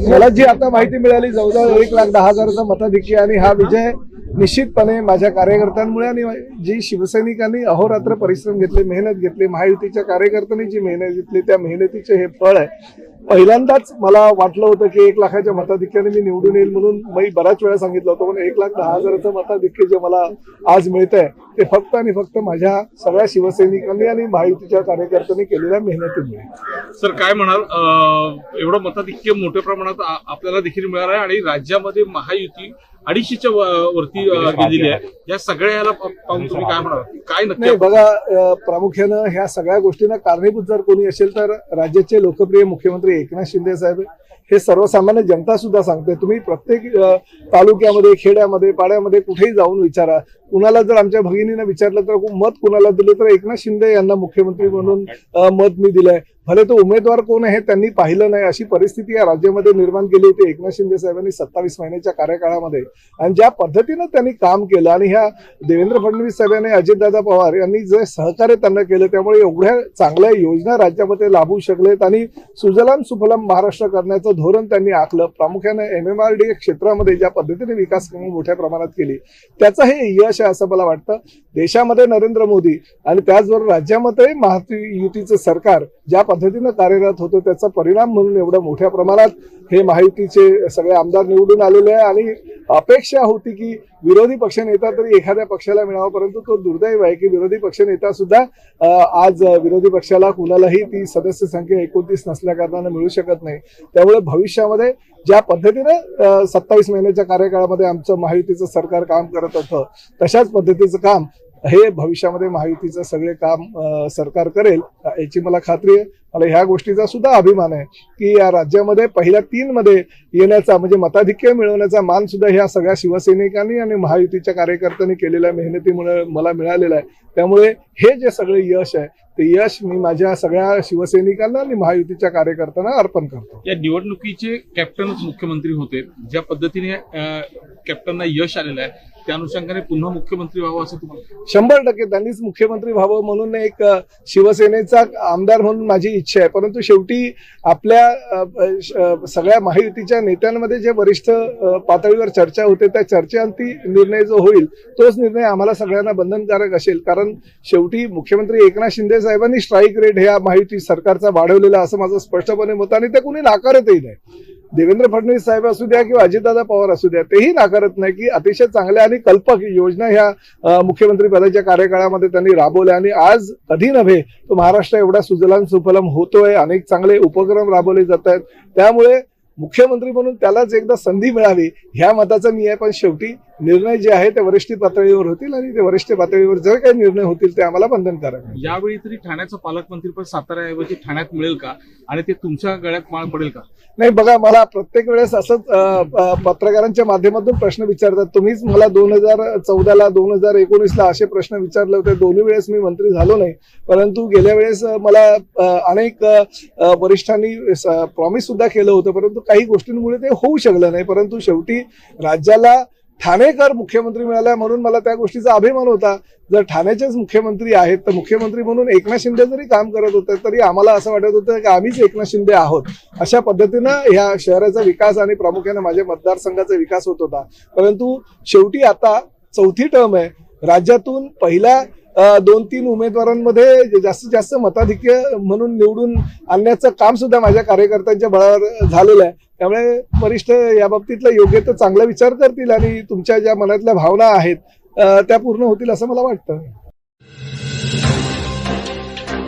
मला जी आता माहिती मिळाली जवळजवळ एक लाख दहा हजाराचा मताधिक्य आणि हा विजय निश्चितपणे माझ्या कार्यकर्त्यांमुळे आणि जी शिवसैनिकांनी अहोरात्र परिश्रम घेतले मेहनत घेतली महायुतीच्या कार्यकर्त्यांनी जी मेहनत घेतली त्या मेहनतीचे हे फळ आहे. पहिल्यांदाच मला वाटलं होतं की एक लाखाच्या मताधिक्याने मी निवडून येईल म्हणून मी बऱ्याच वेळा सांगितलं होतं पण एक लाख दहा हजाराचं मताधिक्य जे मला आज मिळत आहे ते फक्त आणि फक्त माझ्या सगळ्या शिवसैनिकांनी आणि महायुतीच्या कार्यकर्त्यांनी केलेल्या मेहनतीमुळे. सर काय म्हणाल? अं, एवढं मताधिक्य मोठ्या प्रमाणात आपल्याला देखील मिळालं आहे आणि राज्यामध्ये महायुती अडीचशेच्या वरती गेलेली आहे. या सगळ्या याला पा- पाहून तुम्ही काय म्हणाल? काय नक्की नाही बघा प्रामुख्यानं ह्या सगळ्या गोष्टींना कारणीभूत जर कोणी असेल तर राज्याचे लोकप्रिय मुख्यमंत्री एकनाथ शिंदे साहेब हे सर्वसामान्य जनता सुद्धा सांगते तुम्ही प्रत्येक तालुक्यामध्ये खेड्यामध्ये पाड्यामध्ये कुठेही जाऊन विचारा. कुणाला जर आमच्या भगिनीनं विचारलं तर मत कुणाला दिलं तर एकनाथ शिंदे यांना मुख्यमंत्री म्हणून मत मी दिलंय. भले तो उमेदवार कोण आहे त्यांनी पाहिलं नाही अशी परिस्थिती या राज्यामध्ये निर्माण केली होती एकनाथ शिंदे साहेबांनी सत्तावीस महिन्याच्या कार्यकाळामध्ये. आणि ज्या पद्धतीनं त्यांनी काम केलं आणि ह्या देवेंद्र फडणवीस साहेबांनी अजितदादा पवार यांनी जे सहकार्य त्यांना केलं त्यामुळे एवढ्या चांगल्या योजना राज्यामध्ये लाभू शकलेत आणि सुजलाम सुफलाम महाराष्ट्र करण्याचं धोरण त्यांनी आखलं. प्रामुख्याने एम एम आर डी क्षेत्रामध्ये ज्या पद्धतीने विकास मोठ्या प्रमाणात केली त्याचं हे यश आहे असं मला वाटतं. देशामध्ये नरेंद्र मोदी आणि त्याचबरोबर राज्यामध्ये महायुतीचं सरकार ज्या पद्धतीनं कार्यरत होतो त्याचा परिणाम म्हणून एवढ्या मोठ्या प्रमाणात हे महायुतीचे सगळे आमदार निवडून आलेले आहे. आणि अपेक्षा होती की विरोधी पक्षनेता तरी एखाद्या पक्षाला मिळावा परंतु तो दुर्दैव आहे की विरोधी पक्षनेता सुद्धा आज विरोधी पक्षाला कुणालाही ती सदस्य संख्या एकोणतीस नसल्या कारणानं मिळू शकत नाही. त्यामुळे भविष्यामध्ये ज्या पद्धतीने सत्तावीस महिन्याच्या कार्यकाळामध्ये आमचं महायुतीचं सरकार काम करत होतं तशाच पद्धतीचं काम हे भविष्यामध्ये महायुतीचं सगळे काम सरकार करेल याची मला खात्री आहे. मला ह्या गोष्टीचा सुद्धा अभिमान आहे की या राज्यामध्ये पहिल्या तीन मध्ये येण्याचा म्हणजे मताधिक्य मिळवण्याचा मान सुद्धा ह्या सगळ्या शिवसैनिकांनी आणि महायुतीच्या कार्यकर्त्यांनी केलेल्या मेहनतीमुळे मला मिळालेलं आहे. त्यामुळे हे जे सगळे यश आहे ते यश मी माझ्या सगळ्या शिवसैनिकांना आणि महायुतीच्या कार्यकर्त्यांना अर्पण करतो. या निवडणुकीचे कॅप्टनच मुख्यमंत्री होते. ज्या पद्धतीने कॅप्टनना यश आलेलं आहे त्या अनुषंगाने पुन्हा मुख्यमंत्री व्हावं असं तुम्हाला शंभर टक्के त्यांनीच मुख्यमंत्री व्हावं म्हणून एक शिवसेनेचा आमदार म्हणून माझी इच्छा आहे. परंतु शेवटी आपल्या सगळ्या महायुतीच्या नेत्यांमध्ये जे वरिष्ठ पातळीवर चर्चा होते त्या चर्चेअंती निर्णय जो होईल तोच निर्णय आम्हाला सगळ्यांना बंधनकारक असेल. कारण शेवटी मुख्यमंत्री एकनाथ शिंदे साहेबांनी स्ट्राईक रेट ह्या महायुती सरकारचा वाढवलेला असं माझं स्पष्टपणे मत आणि ते कुणी नाकारतही नाही. देवेंद्र फडणवीस साहेब असू द्या किंवा अजितदादा पवार असू द्या तेही नाकारत नाही की अतिशय चांगल्या आणि कल्पक योजना ह्या मुख्यमंत्री पदाच्या कार्यकाळामध्ये त्यांनी राबवल्या आणि आज कधी नव्हे तो महाराष्ट्र एवढा सुजलाम सुफलम होतोय अनेक चांगले उपक्रम राबवले जात आहेत. त्यामुळे मुख्यमंत्री म्हणून त्यालाच एकदा संधी मिळावी ह्या मताचा मी आहे पण शेवटी निर्णय जे आहे ते वरिष्ठ पातळीवर होतील आणि ते वरिष्ठ पातळीवर जे काही निर्णय होतील ते आम्हाला बंधनकारक यावेळी तरी ठाण्याचं पालकमंत्रीपद साताऱ्याऐवजी ठाण्यात मिळेल का? आणि ते तुमच्या गळ्यात माळ पडेल का? नाही बघा मला प्रत्येक वेळेस असंच पत्रकारांच्या माध्यमातून प्रश्न विचारतात. तुम्हीच मला दोन हजार चौदाला दोन हजार एकोणीसला असे प्रश्न विचारले होते. दोन्ही वेळेस मी मंत्री झालो नाही. परंतु गेल्या वेळेस मला अनेक वरिष्ठांनी प्रॉमिस सुद्धा केलं होतं. परंतु काही गोष्टींमुळे ते होऊ शकलं नाही. परंतु शेवटी राज्याला ठाणेकर मुख्यमंत्री मिळाला म्हणून मला त्या गोष्टीचा अभिमान होता. जर ठाण्याचेच मुख्यमंत्री आहेत तर मुख्यमंत्री म्हणून एकनाथ शिंदे जरी काम करत होते तरी आम्हाला असं वाटत होतं की आम्हीच एकनाथ शिंदे आहोत. अशा पद्धतीनं ह्या शहराचा विकास आणि प्रामुख्याने माझ्या मतदारसंघाचा विकास होत होता. परंतु शेवटी आता चौथी टर्म आहे. राज्यातून पहिल्या दोन तीन उमेदवारांमध्ये जास्तीत जास्त मताधिक्य म्हणून निवडून आणण्याचं काम सुद्धा माझ्या कार्यकर्त्यांच्या बळावर झालेलं आहे. त्यामुळे वरिष्ठ या बाबतीतला योग्य तर चांगला विचार करतील आणि तुमच्या ज्या मनातल्या भावना आहेत त्या पूर्ण होतील असं मला वाटतं.